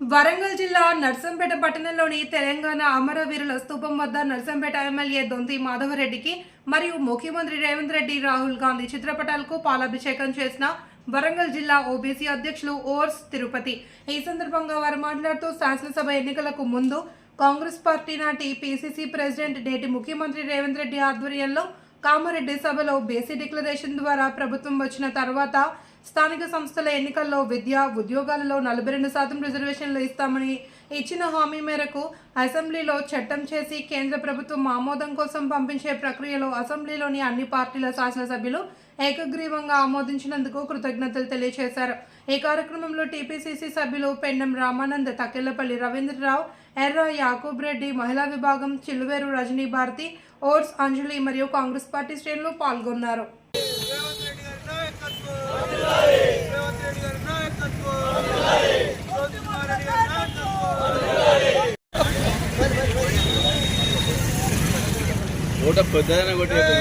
వరంగల్ జిల్లా నర్సంపేట పట్టణంలోని తెలంగాణ అమరవీరుల స్తూపం వద్ద నర్సంపేట ఎమ్మెల్యే దొంతి మాధవరెడ్డికి మరియు ముఖ్యమంత్రి రేవంత్ రెడ్డి రాహుల్ గాంధీ చిత్రపటాలకు పాలాభిషేకం చేసిన వరంగల్ జిల్లా ఓబీసీ అధ్యక్షులు ఓర్స్ తిరుపతి. ఈ సందర్భంగా వారు మాట్లాడుతూ శాసనసభ ఎన్నికలకు ముందు కాంగ్రెస్ పార్టీ నాటి పీసీసీ ప్రెసిడెంట్ నేటి ముఖ్యమంత్రి రేవంత్ రెడ్డి ఆధ్వర్యంలో కామారెడ్డి సభలో బేసీ డిక్లరేషన్ ద్వారా ప్రభుత్వం వచ్చిన తర్వాత స్థానిక సంస్థల ఎన్నికల్లో విద్య ఉద్యోగాలలో నలభై రెండు శాతం రిజర్వేషన్లు ఇస్తామని ఇచ్చిన హామీ మేరకు అసెంబ్లీలో చట్టం చేసి కేంద్ర ప్రభుత్వం ఆమోదం కోసం పంపించే ప్రక్రియలో అసెంబ్లీలోని అన్ని పార్టీల శాసనసభ్యులు ఏకగ్రీవంగా ఆమోదించినందుకు కృతజ్ఞతలు తెలియజేశారు. ఈ కార్యక్రమంలో టీపీసీసీ సభ్యులు పెండం రామానంద్ తకెళ్ళపల్లి రవీంద్రరావు ఎర్ర యాకూబ్ రెడ్డి మహిళా విభాగం చిల్లువేరు రజనీ భారతి ఓర్స్ అంజలి మరియు కాంగ్రెస్ పార్టీ శ్రేణులు పాల్గొన్నారు రేవంత్ రెడ్డి గారి నాయకత్వం రేవంత్ రెడ్డి గారి నాయకత్వం జ్యోతి కుమార్ రెడ్డి గారి నాయకత్వం ఓట పెద్దదైనా కొట్టి ఎక్కువ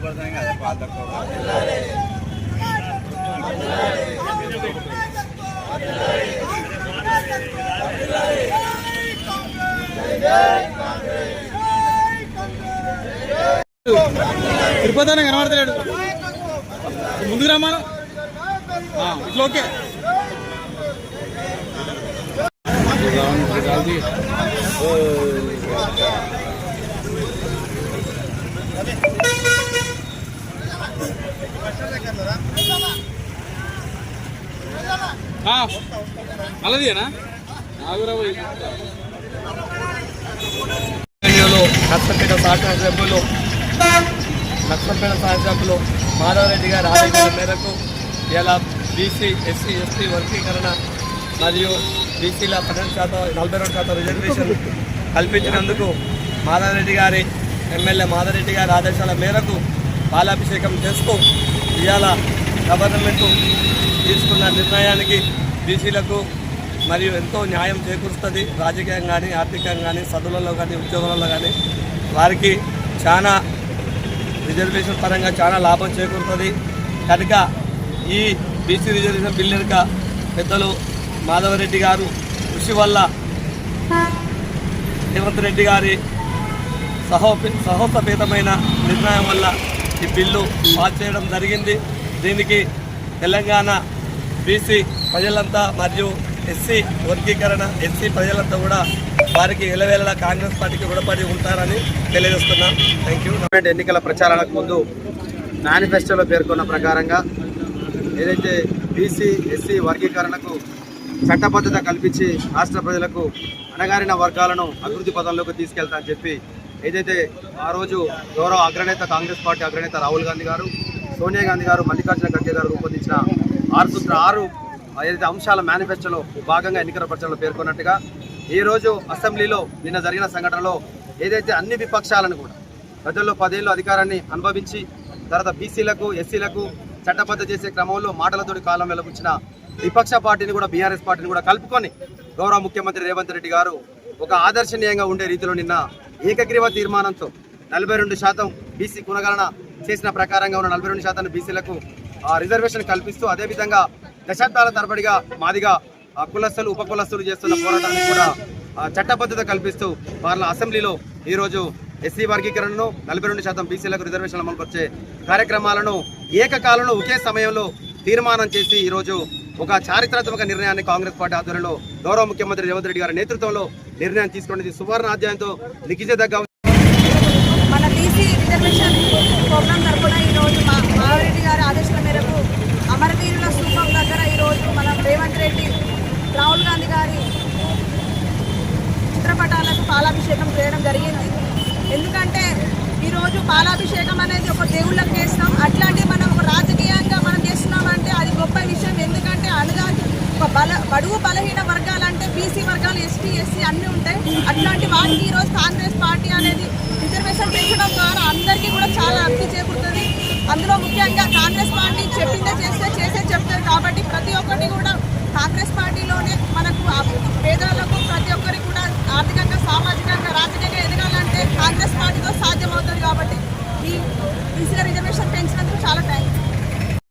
పడతాయి కదా పాలు తక్కువ తిరుపతి అనే కనబడతలేడు. ముందుకు రమ్మను. ఇట్లా ఓకే. అలాదేనా నాగురావు ఎన్నికల్లో నర్సంపేట శాసనసభ్యులు నర్సంపేట మాధవరెడ్డి గారి ఆదేశాల మేరకు ఇలా బీసీ ఎస్సీ ఎస్టీ వర్గీకరణ మరియు బీసీల పన్నెండు శాతం నలభై రెండు శాతం రిజర్వేషన్ కల్పించినందుకు మాధవరెడ్డి గారి ఎమ్మెల్యే మాధవరెడ్డి గారి ఆదేశాల మేరకు పాలాభిషేకం చేస్తూ ఇవాళ గవర్నమెంట్ తీసుకున్న నిర్ణయానికి బీసీలకు మరియు ఎంతో న్యాయం చేకూరుస్తుంది. రాజకీయంగా కానీ ఆర్థికంగా కానీ చదువులలో కానీ ఉద్యోగాలలో కానీ వారికి చాలా రిజర్వేషన్ పరంగా చాలా లాభం చేకూరుతుంది. కనుక ఈ బీసీ రిజర్వేషన్ బిల్ కనుక పెద్దలు మాధవరెడ్డి గారు కృషి వల్ల రేవంత్ రెడ్డి గారి సహో సహోపేతమైన నిర్ణయం వల్ల ఈ బిల్లు పాస్ చేయడం జరిగింది. దీనికి తెలంగాణ బీసీ ప్రజలంతా మరియు ఎస్సీ వర్గీకరణ ఎస్సీ ప్రజలంతా కూడా వారికి ఎలవేళ కాంగ్రెస్ పార్టీకి రుణపడి ఉంటారని తెలియజేస్తున్నాం. థ్యాంక్ యూ ఎన్నికల ప్రచారాలకు ముందు మేనిఫెస్టోలో పేర్కొన్న ప్రకారంగా ఏదైతే బీసీ ఎస్సీ వర్గీకరణకు చట్టబద్ధత కల్పించి రాష్ట్ర ప్రజలకు అణగారిన వర్గాలను అభివృద్ధి పదంలోకి తీసుకెళ్తా అని చెప్పి ఏదైతే ఆ రోజు గౌరవ అగ్రనేత కాంగ్రెస్ పార్టీ అగ్రనేత రాహుల్ గాంధీ గారు సోనియా గాంధీ గారు మల్లికార్జున ఖర్గే గారు రూపొందించిన ఆరు సూత్ర ఆరు ఏదైతే అంశాల మేనిఫెస్టోలో భాగంగా ఎన్నికల ప్రచారంలో పేర్కొన్నట్టుగా ఈ రోజు అసెంబ్లీలో నిన్న జరిగిన సంఘటనలో ఏదైతే అన్ని విపక్షాలను కూడా గతంలో పదేళ్ళు అధికారాన్ని అనుభవించి తర్వాత బీసీలకు ఎస్సీలకు చట్టబద్ధ చేసే క్రమంలో మాటలతోటి కాలం వెలబుచ్చిన విపక్ష పార్టీని కూడా బీఆర్ఎస్ పార్టీని కూడా కలుపుకొని గౌరవ ముఖ్యమంత్రి రేవంత్ రెడ్డి గారు ఒక ఆదర్శనీయంగా ఉండే రీతిలో నిన్న ఏకగ్రీవ తీర్మానంతో నలభై రెండు శాతం బీసీ కునగణన చేసిన ప్రకారంగా ఉన్న నలభై రెండు శాతాన్ని బీసీలకు రిజర్వేషన్ కల్పిస్తూ అదేవిధంగా దశాబ్దాల తరబడిగా మాదిగా ఆ, కులస్తులు ఉప కులస్థులు చేస్తున్న పోరాటానికి కూడా చట్టబద్ధత కల్పిస్తూ వాళ్ళ అసెంబ్లీలో ఈరోజు ఎస్సీ వర్గీకరణను నలభై రెండు శాతం బీసీలకు రిజర్వేషన్ అమలుపరిచే కార్యక్రమాలను ఏకకాలంలో ఒకే సమయంలో తీర్మానం చేసి ఈరోజు ఒక చారిత్రాత్మక నిర్ణయాన్ని కాంగ్రెస్ పార్టీ ఆధ్వర్యంలో గౌరవ ముఖ్యమంత్రి రేవంత్ రెడ్డి గారి నేతృత్వంలో నిర్ణయం తీసుకున్నది సువర్ణ అధ్యాయంతో లిఖించదగ్గ మన బీసీ రిజర్వేషన్ ప్రోగ్రాం తరఫున ఈరోజు మా మాధవరెడ్డి గారి ఆదేశాల మేరకు అమరవీరుల స్థూపం దగ్గర ఈరోజు మనం రేవంత్ రెడ్డి రాహుల్ గాంధీ గారి చిత్రపటాలకు పాలాభిషేకం చేయడం జరిగింది. ఎందుకంటే ఈరోజు పాలాభిషేకం అనేది చేయడం ద్వారా అందరికీ కూడా చాలా అర్థి చేకూరుతుంది. అందులో ముఖ్యంగా కాంగ్రెస్ పార్టీ చెప్పిందే చేస్తే చేసే చెప్తారు కాబట్టి ప్రతి ఒక్కరిని కూడా కాంగ్రెస్ పార్టీలోనే మనకు పేదలకు ప్రతి ఒక్కరికి కూడా ఆర్థికంగా సామాజికంగా రాజకీయంగా ఎదగాలంటే కాంగ్రెస్ పార్టీతో సాధ్యమవుతుంది కాబట్టి ఈ బీసీగా రిజర్వేషన్ పెంచినందుకు చాలా థ్యాంక్స్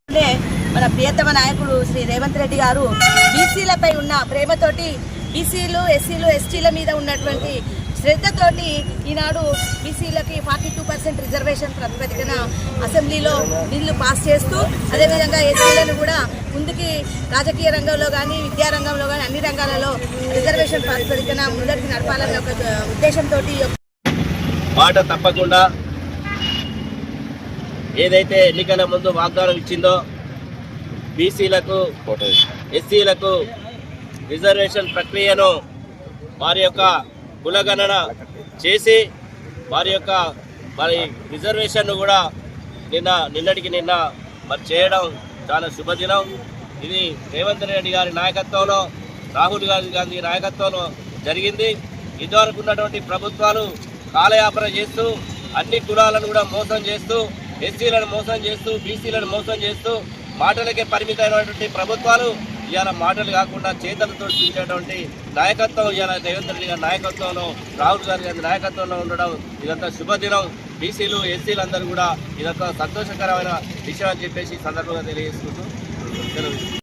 అంటే మన ప్రియతమ నాయకుడు శ్రీ రేవంత్ రెడ్డి గారు బీసీలపై ఉన్న ప్రేమతోటి బీసీలు ఎస్సీలు ఎస్టీల మీద ఉన్నటువంటి శ్రద్ధతోటి ఈనాడు బీసీలకి ఫార్టీ టూ పర్సెంట్ రిజర్వేషన్ ప్రాతిపదికన అసెంబ్లీలో బిల్లు పాస్ చేస్తూ అదేవిధంగా ఎస్సీలను కూడా ముందుకి రాజకీయ రంగంలో కానీ విద్యా రంగంలో కానీ అన్ని రంగాలలో రిజర్వేషన్ ప్రాతిపదికన ముందరికి నడపాలన్న ఒక ఉద్దేశంతో మాట తప్పకుండా ఏదైతే ఎన్నికల ముందు వాగ్దానం ఇచ్చిందో బీసీలకు ఎస్సీలకు రిజర్వేషన్ ప్రక్రియను వారి యొక్క కులగణన చేసి వారి యొక్క మరి రిజర్వేషన్ను కూడా నిన్న నిన్నటికి నిన్న మరి చేయడం చాలా శుభదినం. ఇది రేవంత్ రెడ్డి గారి నాయకత్వంలో రాహుల్ గాంధీ గాంధీ నాయకత్వంలో జరిగింది. ఇదివరకు ఉన్నటువంటి ప్రభుత్వాలు కాలయాపన చేస్తూ అన్ని కులాలను కూడా మోసం చేస్తూ ఎస్సీలను మోసం చేస్తూ బీసీలను మోసం చేస్తూ మాటలకే పరిమితమైనటువంటి ప్రభుత్వాలు ఇవాళ మాటలు కాకుండా చేతలతో చూసేటువంటి నాయకత్వం ఇవాళ రేవంత్ రెడ్డి గారి నాయకత్వంలో రాహుల్ గాంధీ గారి నాయకత్వంలో ఉండడం ఇదంతా శుభదినం. బీసీలు ఎస్సీలు అందరూ కూడా ఇదంతా సంతోషకరమైన విషయం అని చెప్పేసి సందర్భంగా తెలియజేసుకుంటూ సెలవు